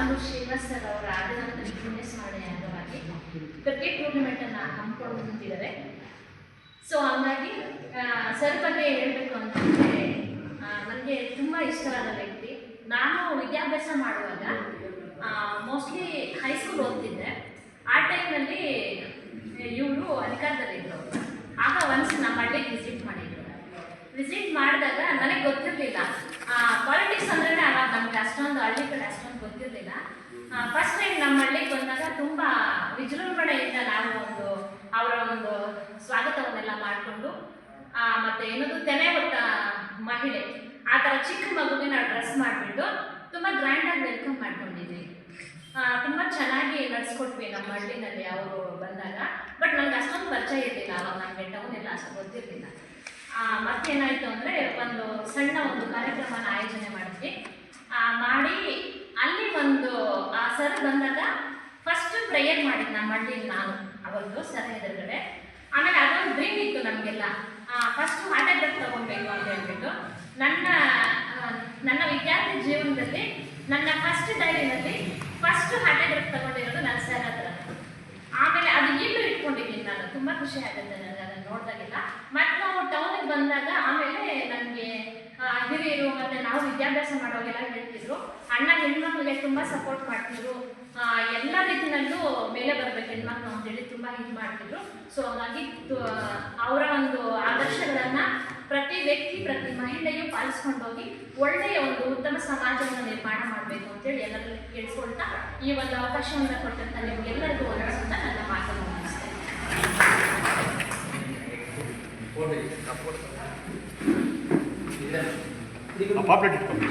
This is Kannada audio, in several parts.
ಕಾನೂರು ಶ್ರೀನಿವಾಸ್ ಸರ್ ಅವರ ಆಡಳಿತದಲ್ಲಿ ಪುಣ್ಯ ಸ್ಮರಣೆಯ ಅಂಗವಾಗಿ ಕ್ರಿಕೆಟ್ ಟೂರ್ನಮೆಂಟ್ ಅನ್ನ ಹಮ್ಮಿಕೊಂಡಿದ್ದಾರೆ ಸೊ ಹಂಗಾಗಿ ಸರ್ ಬಗ್ಗೆ ಹೇಳಬೇಕು ಅಂತಂದರೆ ನನಗೆ ತುಂಬ ಇಷ್ಟವಾದ ವ್ಯಕ್ತಿ. ನಾನು ವಿದ್ಯಾಭ್ಯಾಸ ಮಾಡುವಾಗ ಮೋಸ್ಟ್ಲಿ ಹೈಸ್ಕೂಲ್ ಓದ್ತಿದ್ದೆ. ಆ ಟೈಮಲ್ಲಿ ಇವರು ಅಧಿಕಾರದಲ್ಲಿದ್ದರು ಆಗ ಒಂದ್ಸಲ ನಮ್ಮ ಹಳ್ಳಿಗೆ ವಿಸಿಟ್ ಮಾಡಿದ್ರು. ವಿಸಿಟ್ ಮಾಡಿದಾಗ ನನಗೆ ಗೊತ್ತಿರಲಿಲ್ಲ. ನಮ್ಗೆ ಅಷ್ಟೊಂದು ಗೊತ್ತಿರಲಿಲ್ಲ. ಫಸ್ಟ್ ಟೈಮ್ ನಮ್ಮ ಹಳ್ಳಿಗೆ ಬಂದಾಗ ತುಂಬ ವಿಜೃಂಭಣೆಯಿಂದ ನಾವು ಒಂದು ಅವರ ಒಂದು ಸ್ವಾಗತವನ್ನೆಲ್ಲ ಮಾಡಿಕೊಂಡು ಮತ್ತು ಏನದು ತೆನೆ ಹೊತ್ತ ಮಹಿಳೆ, ಆ ಥರ ಚಿಕ್ಕ ಮಗುಗೆ ನಾವು ಡ್ರೆಸ್ ಮಾಡಿಬಿಟ್ಟು ತುಂಬ ಗ್ರ್ಯಾಂಡಾಗಿ ವೆಲ್ಕಮ್ ಮಾಡ್ಕೊಂಡಿದ್ವಿ. ತುಂಬ ಚೆನ್ನಾಗಿ ನಡೆಸ್ಕೊಟ್ವಿ ನಮ್ಮ ಹಳ್ಳಿನಲ್ಲಿ ಅವರು ಬಂದಾಗ, ಬಟ್ ನನಗೆ ಅಷ್ಟೊಂದು ಪರಿಚಯ ಇರಲಿಲ್ಲ ಅವಾಗ ನನಗೆ ಟೌನೆಲ್ಲ ಅಷ್ಟು ಗೊತ್ತಿರಲಿಲ್ಲ. ಮತ್ತೇನಾಯಿತು ಅಂದರೆ ಒಂದು ಸಣ್ಣ ಒಂದು ಕಾರ್ಯಕ್ರಮನ ಆಯೋಜನೆ ಮಾಡಿದ್ವಿ ಆ, ಮಾಡಿ ಅಲ್ಲಿ ಒಂದು ಆ ಸರ್ ಬಂದಾಗ ಫಸ್ಟ್ ಪ್ರೇಯರ್ ಮಾಡಿದ್ದು ನಮ್ಮ ಹಳ್ಳಿಲಿ ನಾನು ಅವತ್ತು ಸರ್ ಎದುರುಗಡೆ ಆಮೇಲೆ ಅದೊಂದು ಡ್ರೀಮ್ ಇತ್ತು ನಮಗೆಲ್ಲ. ಫಸ್ಟ್ ಹಾರ್ಟ್ ಅಟ್ಯಾಕ್ ತಗೊಬೇಕು ಅಂತ ಹೇಳ್ಬಿಟ್ಟು ನನ್ನ ನನ್ನ ವಿದ್ಯಾರ್ಥಿ ಜೀವನದಲ್ಲಿ, ನನ್ನ ಫಸ್ಟ್ ಡೈರಿನಲ್ಲಿ ಫಸ್ಟ್ ಹಾರ್ಟ್ ಅಟ್ಯಾಕ್ ತಗೊಂಡಿರೋದು ನನ್ನ ಸರ್ ಹತ್ರ. ಆಮೇಲೆ ಅದು ಈಗಲೂ ಇಟ್ಕೊಂಡಿದ್ದೀನಿ ನಾನು. ತುಂಬ ಖುಷಿ ಆಗುತ್ತೆ ನನಗೆ ಅದನ್ನು ನೋಡಿದಾಗೆಲ್ಲ. ಮತ್ತು ನಾವು ಟೌನಿಗೆ ಬಂದಾಗ ಆಮೇಲೆ ನನಗೆ ನಾವು ವಿದ್ಯಾಭ್ಯಾಸ ಮಾಡೋಗೆಲ್ಲ ಹೇಳ್ತಿದ್ರು. ಅಣ್ಣ ಹೆಣ್ಮಕ್ಳಿಗೆ ತುಂಬ ಸಪೋರ್ಟ್ ಮಾಡ್ತಿದ್ರು. ಎಲ್ಲ ರೀತಿನಲ್ಲೂ ಮೇಲೆ ಬರಬೇಕು ಹೆಣ್ಮಕ್ಳು ಅಂತೇಳಿ ತುಂಬ ಇದು ಮಾಡ್ತಿದ್ರು. ಸೊ ಹಾಗಾಗಿ ಅವರ ಒಂದು ಆದರ್ಶಗಳನ್ನು ಪ್ರತಿ ವ್ಯಕ್ತಿ, ಪ್ರತಿ ಮಹಿಳೆಯು ಪಾಲಿಸ್ಕೊಂಡು ಹೋಗಿ ಒಳ್ಳೆಯ ಒಂದು ಉತ್ತಮ ಸಮಾಜವನ್ನು ನಿರ್ಮಾಣ ಮಾಡಬೇಕು ಅಂತೇಳಿ ಎಲ್ಲರಲ್ಲಿ ಕೇಳಿಸ್ಕೊಳ್ತಾ ಈ ಒಂದು ಅವಕಾಶವನ್ನು ಕೊಟ್ಟಂತ ನಿಮಗೆಲ್ಲರಿಗೂ ವಂದಿಸುತ್ತಾ ಪಾಪ್ಲೆಟ್ ಇಟ್ಕೊಂಡು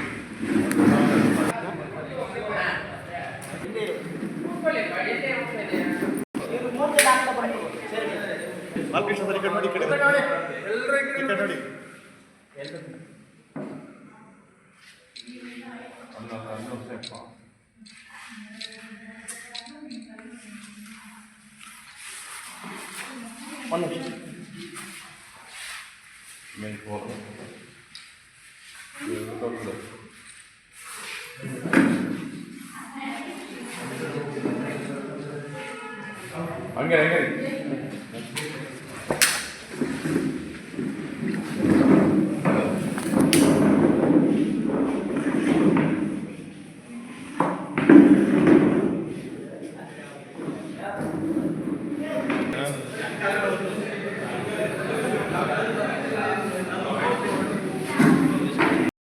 ಬಾಲಕೃಷ್ಣ ಸರ್ ಈ ಕಡೆ ನೋಡಿ ಈ ಕಡೆ ನೋಡಿ. ಈ ಕಡೆ ನೋಡಿ. ಒಂದು ನಿಮಿಷ. ಹಂಗೆ ಹಂಗೆ